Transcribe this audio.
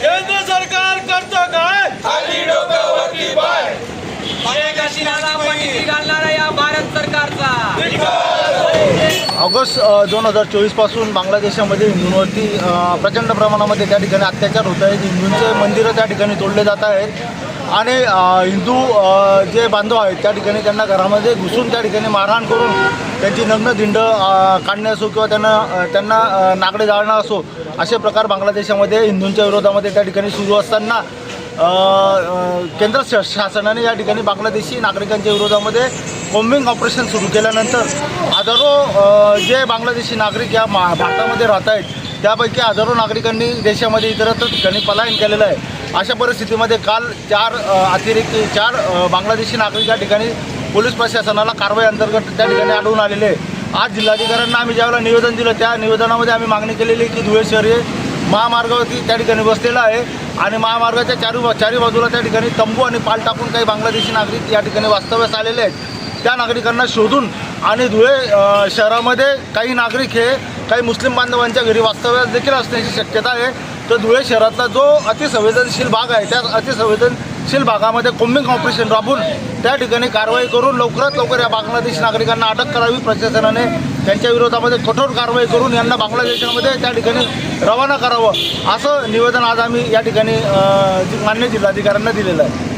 केंद्र सरकार काय? खाली डोकं वरती ऑगस्ट दोन हजार चोवीसपासून बांगलादेशामध्ये हिंदूंवरती प्रचंड प्रमाणामध्ये त्या ठिकाणी अत्याचार होत आहेत. हिंदूंचे मंदिरं त्या ठिकाणी तोडले जात आहेत. आणि हिंदू जे बांधव आहेत त्या ठिकाणी त्यांना घरामध्ये घुसून त्या ठिकाणी मारहाण करून त्यांची नग्न धिंड काढणे असो किंवा त्यांना त्यांना नागडे जाळणं असो असे प्रकार बांगलादेशामध्ये हिंदूंच्या विरोधामध्ये त्या ठिकाणी सुरू असताना केंद्र शासनाने या ठिकाणी बांगलादेशी नागरिकांच्या विरोधामध्ये कोम्बिंग ऑपरेशन सुरू केल्यानंतर हजारो जे बांगलादेशी नागरिक या भारतामध्ये राहत आहेत त्यापैकी हजारो नागरिकांनी देशामध्ये इतरत्र ठिकाणी पलायन केलेलं आहे. अशा परिस्थितीमध्ये काल चार अतिरिक्त चार बांगलादेशी नागरिक या ठिकाणी पोलीस प्रशासनाला कारवाई अंतर्गत त्या ठिकाणी आढळून आलेले. आहे आज जिल्हाधिकाऱ्यांना आम्ही ज्यावेळेला निवेदन दिलं त्या निवेदनामध्ये आम्ही मागणी केलेली आहे की धुळे शहर हे महामार्गावरती त्या ठिकाणी बसलेलं आहे आणि महामार्गाच्या चारी चारी बाजूला त्या ठिकाणी तंबू आणि पाल टाकून काही बांगलादेशी नागरिक या ठिकाणी वास्तव्यास आलेले आहेत. त्या नागरिकांना शोधून आणि धुळे शहरामध्ये काही नागरिक हे काही मुस्लिम बांधवांच्या घरी वास्तव्यास देखील असण्याची शक्यता आहे. तर धुळे शहरातला जो अतिसंवेदनशील भाग आहे त्या अतिसंवेदनशील भागामध्ये कोम्बिंग ऑपरेशन राबून त्या ठिकाणी कारवाई करून लवकरात लवकर या बांगलादेशी नागरिकांना अटक करावी. प्रशासनाने त्यांच्या विरोधामध्ये कठोर कारवाई करून यांना बांगलादेशामध्ये त्या ठिकाणी रवाना करावं असं निवेदन आज आम्ही या ठिकाणी मान्य जिल्हाधिकाऱ्यांना दिलेलं आहे.